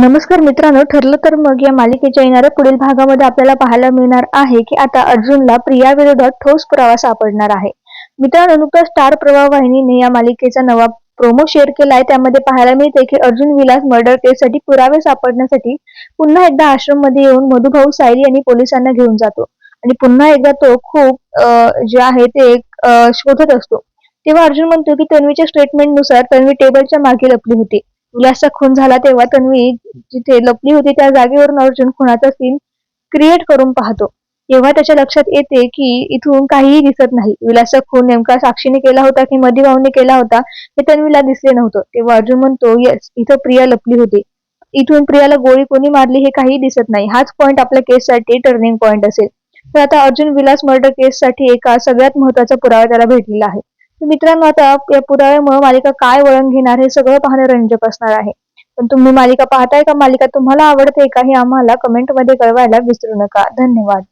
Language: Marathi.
नमस्कार मित्रांनो ठरलं तर मग या मालिकेच्या येणाऱ्या पुढील भागामध्ये आपल्याला पाहायला मिळणार आहे की आता अर्जुनला प्रिया विरोधात ठोस पुरावा सापडणार आहे. मित्रांनो नुकताच स्टार प्रवाह वाहिनीने या मालिकेचा नवा प्रोमो शेअर केला आहे. त्यामध्ये पाहायला मिळते की अर्जुन विलास मर्डर केससाठी पुरावे सापडण्यासाठी पुन्हा एकदा आश्रममध्ये येऊन मधुभाऊ सायली आणि पोलिसांना घेऊन जातो. आणि पुन्हा एकदा तो खूप जे आहे ते शोधत असतो. तेव्हा अर्जुन म्हणतो की तन्वीच्या स्टेटमेंटनुसार तन्वी टेबलच्या मागे लपली होती. विलासचा खून झाला तेव्हा तन्वी जिथे लपली होती त्या जागेवरून अर्जुन खुनाचा सीन क्रिएट करून पाहतो. तेव्हा त्याच्या लक्षात येते की इथून काहीही दिसत नाही. विलासचा खून नेमका साक्षीने केला होता की मधुभाऊने केला होता हे तन्वीला दिसले नव्हतं. तेव्हा अर्जुन म्हणतो येस इथं प्रिया लपली होती. इथून प्रियाला गोळी कोणी मारली हे काही दिसत नाही. हाच पॉइंट आपल्या केससाठी टर्निंग पॉइंट असेल. तर आता अर्जुन विलास मर्डर केससाठी एका सगळ्यात महत्त्वाचा पुरावा त्याला भेटलेला आहे. मित्रांनो आता या पुराव्यामुळे मालिका काय वळण घेणार हे सगळं पाहणं रंजक असणार आहे. पण तुम्ही मालिका पाहताय का? मालिका तुम्हाला आवडते का? हे आम्हाला कमेंटमध्ये कळवायला विसरू नका. धन्यवाद.